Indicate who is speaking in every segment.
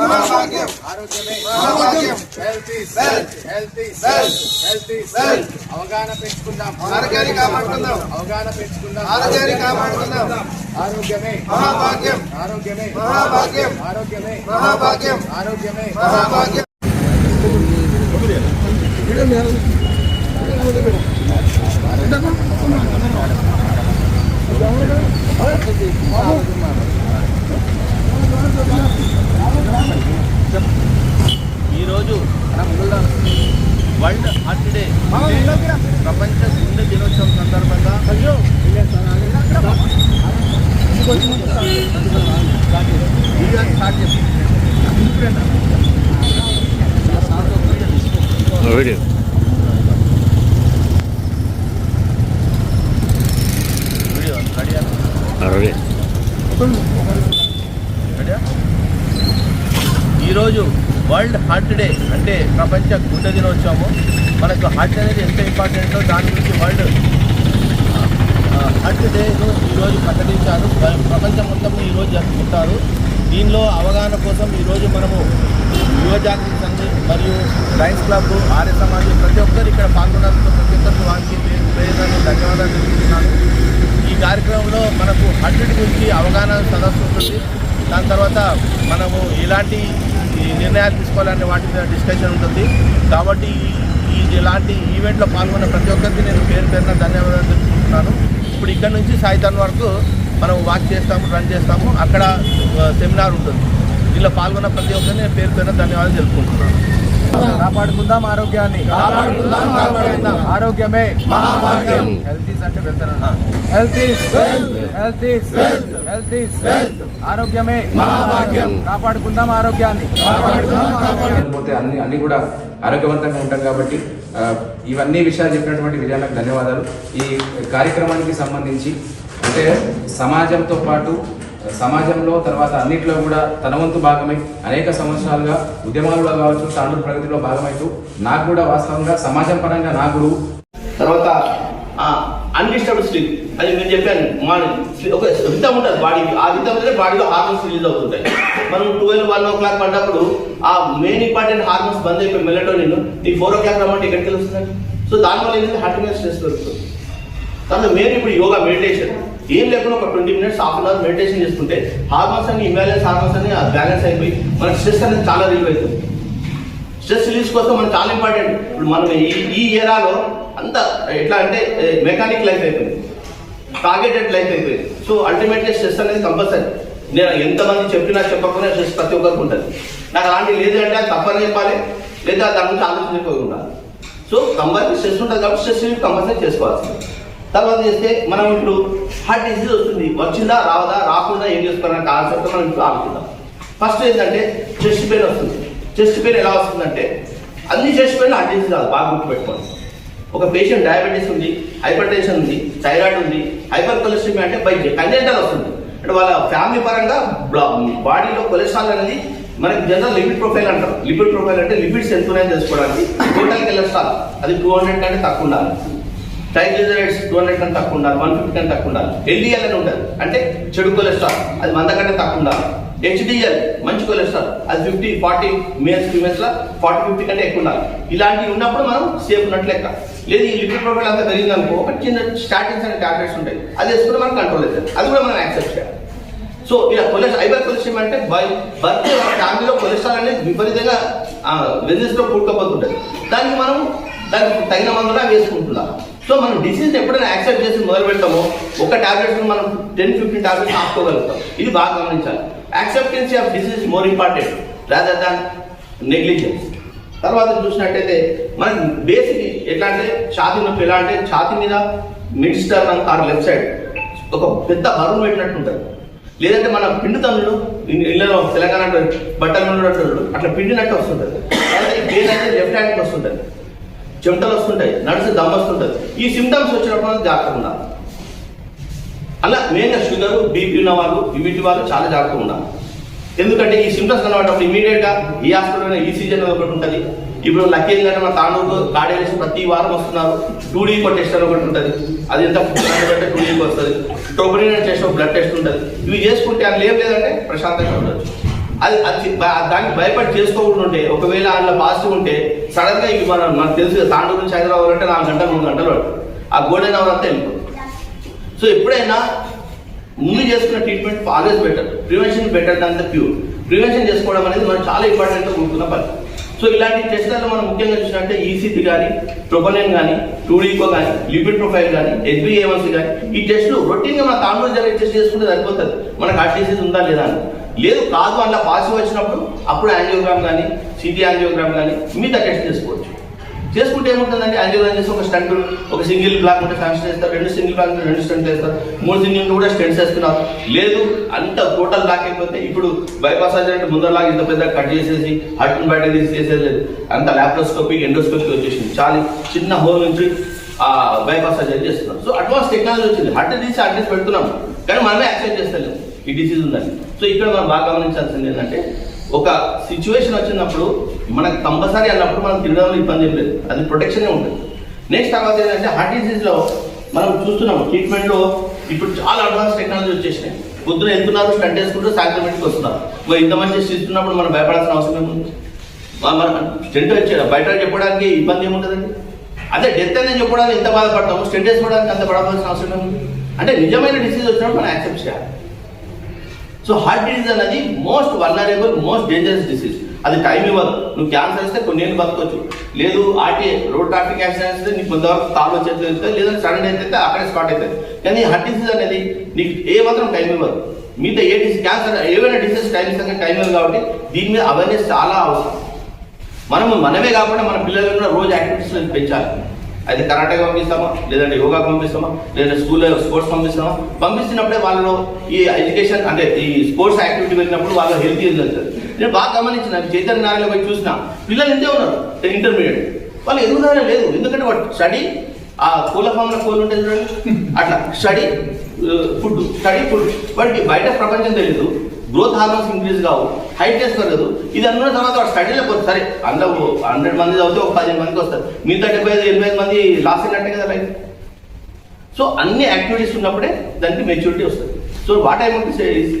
Speaker 1: ఆరోగ్యమే
Speaker 2: మహాభాగ్యం.
Speaker 1: ఆరోగ్యమే
Speaker 2: మహాభాగ్యం.
Speaker 1: హెల్త్ హెల్త్ హెల్త్ అవగాహన పెంచుకుందాం
Speaker 2: ఆరోగ్యాన్ని కాపాడుకుందాం.
Speaker 1: అవగాహన పెంచుకుందాం
Speaker 2: ఆరోగ్యాన్ని కాపాడుకుందాం.
Speaker 1: ఆరోగ్యమే
Speaker 2: మహాభాగ్యం.
Speaker 1: ఆరోగ్యమే
Speaker 2: మహాభాగ్యం.
Speaker 1: ఆరోగ్యమే
Speaker 2: మహాభాగ్యం.
Speaker 1: ఆరోగ్యమే
Speaker 2: మహాభాగ్యం
Speaker 3: ఈరోజు వరల్డ్ హార్ట్ డే ప్రపంచ గుండె దినోత్సవం సందర్భంగా వీడియో స్టార్ట్ చేసి
Speaker 4: వీడియో
Speaker 3: వీడియో రెడీ
Speaker 4: రెడీ.
Speaker 3: ఈరోజు వరల్డ్ హార్ట్ డే అంటే ప్రపంచ గుండె దినోత్సవము. మనకు హార్ట్ అనేది ఎంత ఇంపార్టెంటో దాని గురించి వరల్డ్ హార్ట్ డేను ఈరోజు ప్రకటించారు. ప్రపంచం మొత్తం ఈరోజు జరుపుకుంటారు. దీనిలో అవగాహన కోసం ఈరోజు మనము యువజాగృతి సంఘం మరియు లయన్స్ క్లబ్ ఆర్య సమాజం ప్రతి ఒక్కరు ఇక్కడ పాల్గొన్నందుకు ప్రతి ఒక్కరికి వారికి పేరు ధన్యవాదాలు తెలుపుతున్నాను. కార్యక్రమంలో మనకు హండ్రెడ్ గురించి అవగాహన సదస్సు ఉంటుంది. దాని తర్వాత మనము ఎలాంటి ఈ నిర్ణయాలు తీసుకోవాలనే వాటి మీద డిస్కషన్ ఉంటుంది. కాబట్టి ఈ ఇలాంటి ఈవెంట్లో పాల్గొన్న ప్రతి ఒక్కరికి నేను పేరు పేరున ధన్యవాదాలు తెలుసుకుంటున్నాను ఇప్పుడు ఇక్కడ నుంచి సాయంత్రం వరకు మనం వాక్ చేస్తాము రన్ చేస్తాము. అక్కడ సెమినార్ ఉంటుంది. దీనిలో పాల్గొన్న ప్రతి ఒక్కరిని పేరు పేరున ధన్యవాదాలు తెలుపుకుంటున్నాను.
Speaker 1: కాపాడుకుందాం. ఆరోగ్యాన్ని. ఆరోగ్యమే. హెల్త్ అంటే. హెల్త్ హెల్త్ హెల్త్ ఆరోగ్యమే. కాపాడుకుందాం ఆరోగ్యాన్ని.
Speaker 5: పోతే అన్ని అన్ని కూడా ఆరోగ్యవంతంగా ఉంటాం కాబట్టి ఇవన్నీ విషయాలు చెప్పినటువంటి విజయాలకు ధన్యవాదాలు. ఈ కార్యక్రమానికి సంబంధించి అంటే సమాజంతో పాటు సమాజంలో తర్వాత అన్నిట్లో కూడా తన వంతు భాగమై అనేక సంవత్సరాలుగా ఉద్యమాలలో కావచ్చు తాను ప్రగతిలో భాగమైతూ నాకు కూడా వాస్తవంగా సమాజం పరంగా నా గురువు.
Speaker 6: తర్వాత అన్డిస్టర్బ్డ్ స్లీప్ అది నేను చెప్పాను మార్నింగ్ ఒక హితం ఉంటుంది బాడీకి. ఆ రితం బాడీలో హార్మోన్స్ రిలీజ్ అవుతుంటాయి. మనం ట్వెల్వ్ వన్ ఓ క్లాక్ పడ్డప్పుడు ఆ మెయిన్ ఇంపార్టెంట్ హార్మోన్స్ బంద్ అయిపోయి మెలటోనిన్ ఈ ఫోర్ ఓ క్లాక్ రమ్మంటే ఎక్కడికి తెలుస్తుంది సో దానివల్ల ఏంటంటే హార్ట్ మీద స్ట్రెస్ పెరుగుతుంది. తర్వాత మెయిన్ ఇప్పుడు యోగా మెడిటేషన్ ఏం లేకుండా ఒక twenty minutes half an hour meditation చేసుకుంటే హార్మోన్స్ అన్ని ఇంబ్యాలెన్స్ హార్మోన్స్ అన్ని బ్యాలెన్స్ అయిపోయి మన స్ట్రెస్ అనేది చాలా రిలీవ్ అవుతుంది. స్ట్రెస్ రిలీజ్ కోసం మనకు చాలా ఇంపార్టెంట్ ఇప్పుడు మనం ఈ ఈ ఏరాలో అంత ఎట్లా అంటే మెకానిక్ లైఫ్ అయిపోయింది. టార్గెటెడ్ లైఫ్ అయిపోయింది. సో అల్టిమేట్లీ స్ట్రెస్ అనేది కంపల్సరీ నేను ఎంతమంది చెప్పినా చెప్పకుండా స్ట్రెస్ ప్రతి ఒక్కరికి ఉంటుంది. నాకు అలాంటి లేదు అంటే అది తప్పని చెప్పాలి. లేదా దాని గురించి ఆలోచించకపోయి ఉండాలి. సో కంపల్సరీ స్ట్రెస్ ఉంటుంది కాబట్టి స్ట్రెస్ కంపల్సరీ చేసుకోవాల్సింది. తర్వాత చేస్తే మనం ఇప్పుడు హార్ట్ డిసీజ్ వస్తుంది. వచ్చిందా రావదా రాకుండా ఏం చేసుకోవాలనే కాన్సెప్ట్ మనం ఇప్పుడు ఆలోచిద్దాం ఫస్ట్ ఏంటంటే చెస్ట్ పెయిన్ వస్తుంది. చెస్ట్ పెయిన్ ఎలా వస్తుందంటే అన్ని చెస్ట్ పెయిన్ హార్ట్ డిసీజ్ కాదు బాగా గుర్తుపెట్టుకోండి. ఒక పేషెంట్ డయాబెటీస్ ఉంది హైపర్ టెన్షన్ ఉంది థైరాయిడ్ ఉంది హైపర్ కొలెస్ట్రాల్ అంటే బై కంజెంటల్ వస్తుంది. అంటే వాళ్ళ ఫ్యామిలీ పరంగా బాడీలో కొలెస్ట్రాల్ అనేది మనకి జనరల్ లిపిడ్ ప్రొఫైల్ అంటారు. లిపిడ్ ప్రొఫైల్ అంటే లిపిడ్స్ ఎంత ఉన్నాయని తెలుసుకోవడానికి టోటల్ కొలెస్ట్రాల్ అది టూ హండ్రెడ్ కంటే తక్కువ ఉండాలి. ట్రైగ్లిజరైడ్స్ టూ హండ్రెడ్ కంటే తక్కువ ఉండాలి వన్ ఫిఫ్టీ కంటే తక్కువ ఉండాలి. ఎల్డిఎల్ అని ఉంటుంది అంటే చెడు కొలెస్ట్రాల్ అది వంద కంటే తక్కువ ఉండాలి. హెచ్డిఎల్ మంచి కొలెస్ట్రాల్ అది ఫిఫ్టీ ఫార్టీ మేల్స్ ఫీమేల్స్ లా ఫార్టీ ఫిఫ్టీ కంటే ఎక్కువ ఉండాలి. ఇలాంటివి ఉన్నప్పుడు మనం సేఫ్ ఉన్నట్లు లెక్క. లేదు ఈ లిపిడ్ ప్రొఫైల్ అంతా పెరిగింది అనుకో ఒక చిన్న స్టాటిన్స్ అనే టాబ్లెట్స్ ఉంటాయి. అది వేసుకుంటే మనం కంట్రోల్ అవుతుంది అది కూడా మనం యాక్సెప్ట్ చేయాలి. సో ఇలా కొలెస్ట్రాల్ హైపర్ కొలెస్ట్రాల్ అంటే బై బర్త్ ఫ్యామిలీలో కొలెస్ట్రాల్ అనేది విపరీతంగా వెజెస్లో కూడుకపోతుంటుంది. దానికి మనం దానికి తగిన మందులా వేసుకుంటున్నాం. సో మనం డిసీజ్ ఎప్పుడైనా యాక్సెప్ట్ చేసి మొదలు పెడతామో ఒక టాబ్లెట్స్ మనం టెన్ ఫిఫ్టీన్ టాబ్లెట్స్ ఆపుకోగలుగుతాం. ఇది బాగా గమనించాలి. Acceptance of disease more important rather than negligence తర్వాత చూసినట్టయితే మనకి బేసిక్ ఎట్లా అంటే ఛాతి నొప్పి ఎలా అంటే ఛాతి మీద mid stern or left side ఒక పెద్ద బరువు పెట్టినట్టు ఉంటుంది. లేదంటే మన పిండి తమ్ముడు ఇళ్ళలో తెలంగాణ బట్టలు అట్లా పిండినట్టు వస్తుంటుంది. అలాగే ఈ అయితే లెఫ్ట్ హ్యాండ్కి వస్తుంటుంది. చెమటలు వస్తుంటాయి నడిచి దమ్ వస్తుంటుంది. ఈ సిమ్టమ్స్ వచ్చినప్పుడు జాగ్రత్తగా ఉండాలి. అలా మెయిన్గా షుగర్ బీపీ ఉన్న వాళ్ళు ఇమ్యూనిటీ వాళ్ళు చాలా జాగ్రత్తగా ఉండాలి. ఎందుకంటే ఈ సిమ్టమ్స్ కనబడినప్పుడు ఇమీడియట్గా ఈ హాస్పిటల్ ఈసీజీ అనేది ఒకటి ఉంటుంది. ఇప్పుడు లక్కీ ఏంటంటే మన తాండూరు కాడేసి ప్రతి వారం వస్తున్నారు. టూ డీ టెస్ట్ అని ఒకటి ఉంటుంది. అది ఎంత అంటే టూ డీకి వస్తుంది. టోపరిన్ టెస్ట్ బ్లడ్ టెస్ట్ ఉంటుంది. ఇవి చేసుకుంటే అది లేవు లేదంటే ప్రశాంతంగా ఉండొచ్చు. అది అది దానికి భయపడి చేసుకోకుండా ఉంటే ఒకవేళ అందులో పాజిటివ్ ఉంటే సడన్గా ఇవి మనం మనకు తెలుసు కదా, తాండూరు నుంచి హైదరాబాద్ అంటే నాలుగు గంటలు మూడు గంటలు పడుతుంది. ఆ గోల్డెన్ అవర్ అంతా వెళ్ళిపోతుంది. సో ఎప్పుడైనా ముందు చేసుకున్న treatment always better prevention better than the pure prevention చేసుకోవడం అనేది మనం చాలా ఇంపార్టెంట్గా కూడుకున్న పని. సో ఇలాంటి టెస్ట్లలో మనం ముఖ్యంగా చూసినట్టే ఈసీటీ కానీ ట్రోపోలిన్ కానీ టూడీకో కానీ లిపిడ్ ప్రొఫైల్ కానీ హెచ్బిఏవన్సీ కానీ ఈ టెస్ట్లు రొటీన్గా మన తాండూరు జరిగే టెస్ట్ చేసుకుంటే సరిపోతుంది. మనకు ఆ డిసీజ్ ఉందా లేదా అని. లేదు కాదు అట్లా పాజిటివ్ వచ్చినప్పుడు అప్పుడు యాంజియోగ్రామ్ కానీ సిటీ యాంజియోగ్రామ్ కానీ మిగతా టెస్ట్ చేసుకోవచ్చు. చేసుకుంటే ఏముంటుందండి? యాంజియోగ్రామ్ చేసి ఒక స్టంట్ ఒక సింగిల్ బ్లాక్ ఉంటే ఫ్యాన్షన్ చేస్తారు రెండు సింగిల్ బ్లాక్ ఉంటే రెండు స్టంట్ చేస్తారు మూడు సింగిల్ కూడా స్టెంట్స్ వేస్తున్నారు లేదు అంత టోటల్ బ్లాక్ అయిపోతే ఇప్పుడు బైపాస్ సర్జరీ అంటే ముందరలాగా ఇంత పెద్ద కట్ చేసేసి హట్టును బయట తీసి చేసేది అంత ల్యాప్రోస్కోపీ ఎండోస్కోపిక్ వచ్చేసింది. చాలా చిన్న హోల్ నుంచి బైపాస్ సర్జరీ చేస్తున్నాం సో అడ్వాన్స్ టెక్నాలజీ వచ్చింది. హార్ట్ తీసి అడ్రస్ పెడుతున్నాం కానీ మనమే యాక్సెప్ట్ చేస్తలేము. ఈ డిసీజ్ ఉందని. సో ఇక్కడ మనం బాగా గమనించాల్సింది ఏంటంటే ఒక సిచ్యువేషన్ వచ్చినప్పుడు మనకు కంపల్సరీ అన్నప్పుడు మనం తినడంలో ఇబ్బంది ఏం లేదు. అది ప్రొటెక్షనే ఉంటుంది. నెక్స్ట్ తర్వాత ఏంటంటే హార్ట్ డిసీజ్లో మనం చూస్తున్నాం ట్రీట్మెంట్లో ఇప్పుడు చాలా అడ్వాన్స్ టెక్నాలజీ వచ్చేసినాయి. పొద్దున వెళ్తున్నారు స్టంట్ వేసుకుంటూ సాయంత్రం ఇంటికి వస్తున్నారు. ఇంత మంచి ఇస్తున్నప్పుడు మనం భయపడాల్సిన అవసరం ఏముంది? మన స్టెంట్ వచ్చే బయట చెప్పడానికి ఇబ్బంది ఏముంటుందండి? అదే డెత్ అనేది చెప్పడానికి ఎంత బాధపడతాము? స్టెంట్ వేసుకోవడానికి అంత పడవలసిన అవసరం ఏముంది? అంటే నిజమైన డిసీజ్ వచ్చినప్పుడు మనం యాక్సెప్ట్ చేయాలి. సో హార్ట్ డిసీజ్ అనేది most vulnerable most dangerous disease అది టైం ఇవ్వదు. నువ్వు క్యాన్సర్ వస్తే కొన్నేళ్ళు బతకొచ్చు. లేదు ఆర్టీఏ రోడ్ ట్రాఫిక్ యాక్సిడెంట్ వస్తే నీకు కొంతవరకు తాళ్ళు వచ్చేది వెళ్తుంది సడన్ అయితే అక్కడే స్పాట్ అవుతుంది కానీ హార్ట్ డిసీజ్ అనేది నీకు ఏ మాత్రం టైం ఇవ్వదు. మీతో ఏ డిసీజ్ క్యాన్సర్ ఏవైనా డిసీజ్ టైం ఇస్తాక టైం ఇవ్వదు కాబట్టి దీని మీద అవేర్నెస్ చాలా అవసరం. మనము మనమే కాకుండా మన పిల్లలు కూడా రోజు యాక్టివిటీస్ పెంచాలి. అది కరాటేకి పంపిస్తామా? లేదంటే యోగాకి పంపిస్తామా? లేదంటే స్కూల్లో స్పోర్ట్స్ పంపిస్తామా? పంపిస్తున్నప్పుడే వాళ్ళు ఈ ఎడ్యుకేషన్ అంటే ఈ స్పోర్ట్స్ యాక్టివిటీ వెళ్ళినప్పుడు వాళ్ళు హెల్తీ వెళ్తుంది నేను బాగా గమనించిన చైతన్య నారాయణ పోయి చూసిన. పిల్లలు ఎంతే ఉన్నారు ఇంటర్మీడియట్ వాళ్ళు ఎదుగుదల లేదు. ఎందుకంటే వాడు స్టడీ ఆ కూల ఫామ్లో కోళ్ళు ఉంటుంది చూడండి. అట్లా స్టడీ ఫుడ్ స్టడీ ఫుడ్ వాడికి బయట ప్రపంచం తెలియదు గ్రోత్ హార్మోన్స్ ఇంక్రీజ్ కావు హైట్ చేసుకోలేదు ఇది అన్న తర్వాత వాడు స్టడీలో పోతుంది సరే అందులో హండ్రెడ్ మంది చదివితే ఒక పదిహేను మందికి వస్తారు. మిగతా డెబ్బై ఐదు ఎనభై మంది లాస్ అయినట్టే కదా లైఫ్ సో అన్ని యాక్టివిటీస్ ఉన్నప్పుడే దానికి మెచ్యూరిటీ వస్తుంది. So what I want say is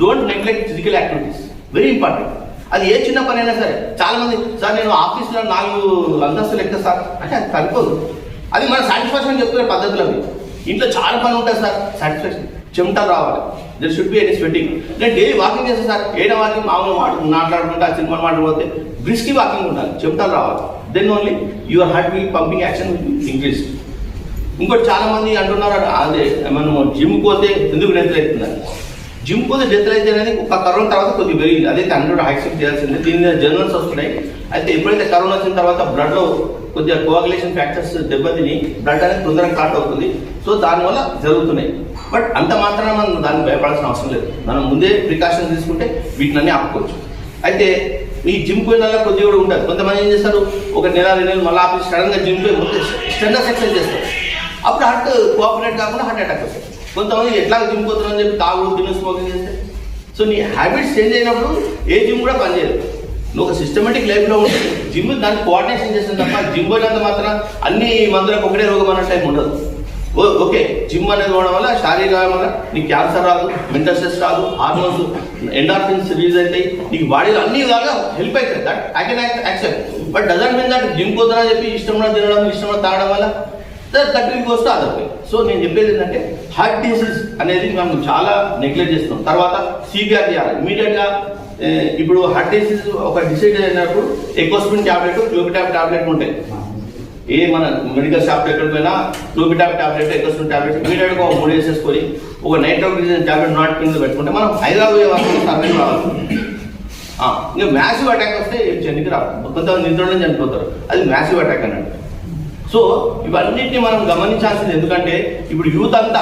Speaker 6: don't neglect physical activities very important అది ఏ చిన్న పని అయినా సరే చాలా మంది సార్ నేను ఆఫీస్లో నాలుగు అంతస్తులు ఎక్కడ సార్. అంటే అది సరిపోదు. అది మన సాటిస్ఫాక్షన్ చెప్తున్న పద్ధతులు అవి. ఇంట్లో చాలా పని ఉంటుంది సార్. సాటిస్ఫాక్షన్ చెమటలు రావాలి. There should be any sweating నేను డైలీ వాకింగ్ చేస్తాను సార్ ఏడ వాకింగ్ మామూలు మాట మాట్లాడుకుంటే ఆ సినిమా మాట్లాడిపోతే బ్రిస్కీ వాకింగ్ ఉండాలి చెమటలు రావాలి. Then only your heart be pumping action increase ఇంకోటి చాలా మంది అంటున్నారు అదే మనం జిమ్ పోతే ఎందుకు డెత్ అవుతుందని. జిమ్ పోతే డెత్ అయితే అనేది ఒక కరోనా తర్వాత కొద్దిగా పెరిగింది. అదైతే హండ్రెడ్ యాక్సెప్ట్ చేయాల్సిందే. దీని మీద జర్నల్స్ వస్తున్నాయి. అయితే ఎప్పుడైతే కరోనా వచ్చిన తర్వాత బ్లడ్లో కొద్దిగా కోఆగులేషన్ ఫ్యాక్టర్స్ దెబ్బతిని బ్లడ్ అనేది తొందరగా కాట్ అవుతుంది. సో దానివల్ల జరుగుతున్నాయి. బట్ అంత మాత్రాన మనం దాన్ని భయపడాల్సిన అవసరం లేదు. మనం ముందే ప్రికాషన్స్ తీసుకుంటే వీటిని ఆపుకోవచ్చు. అయితే ఈ జిమ్ పోయిన కొద్దిగా కూడా ఉంటుంది. కొంతమంది ఏం చేస్తారు? ఒక నెల రెండు నెలలు మళ్ళీ ఆపి సడన్గా జిమ్ పోయి మొత్తం స్టెండర్స్ ఎక్సర్సైజ్ చేస్తారు. అప్పుడు హార్ట్ కోఆపరేట్ కాకుండా హార్ట్ అటాక్ వస్తుంది. కొంతమంది ఎట్లా జిమ్ పోతున్నారని చెప్పి తాగుడు తిను స్మోకింగ్ చేస్తే. సో నీ హ్యాబిట్స్ చేంజ్ అయినప్పుడు ఏ జిమ్ కూడా పనిచేయదు నువ్వు ఒక సిస్టమేటిక్ లైఫ్లో ఉంటుంది జిమ్ దాన్ని కోఆర్డినేషన్ చేసిన తప్ప జిమ్ పోయినంత మాత్రం అన్ని మందులకు ఒకటే రోగం అన్న టైం ఉండదు. ఓకే. జిమ్ అనేది పోవడం వల్ల శారీరక వల్ల నీకు క్యాన్సర్ రాదు మెంటల్ స్ట్రెస్ రాదు హార్మోన్స్ ఎండార్ఫిన్స్ రిలీజ్ అవుతాయి. నీకు బాడీలో అన్ని విధాలుగా హెల్ప్ అవుతాయి. That I can accept but doesn't mean that gym పోతున్నా చెప్పి ఇష్టం తినడం ఇష్టంలో తాగడం వల్ల that will goes to other way so నేను చెప్పేది ఏంటంటే హార్ట్ డిసీజ్ అనేది మనం చాలా నెగ్లెక్ట్ చేస్తున్నాం. తర్వాత సిపిఆర్ చేయాలి. ఇమీడియట్గా ఇప్పుడు హార్ట్ డిసీజ్ ఒక డిసైడ్ అయినప్పుడు ఎకోస్పిన్ టాబ్లెట్ క్లోబిటాబ్ టాబ్లెట్ ఉంటాయి. ఏ మన మెడికల్ షాప్ ఎక్కడ పోయినా క్లోబిటాబ్ టాబ్లెట్ ఎక్కడ టాబ్లెట్ ఇమీడియట్గా ఒక మూడు వేసేసుకొని ఒక నైట్రోగ్లిజన్ టాబ్లెట్ నాట్ కింద పెట్టుకుంటే మనం హైదరాబాద్ సర్వే రావాలి. ఆ, ఇంకా మ్యాసివ్ అటాక్ వస్తే చెన్నికి రావు. కొంతమంది నిద్రలో చనిపోతారు. అది మ్యాసివ్ అటాక్ అన్నట్టు. సో ఇవన్నిటిని మనం గమనించాల్సింది ఎందుకంటే ఇప్పుడు యూత్ అంతా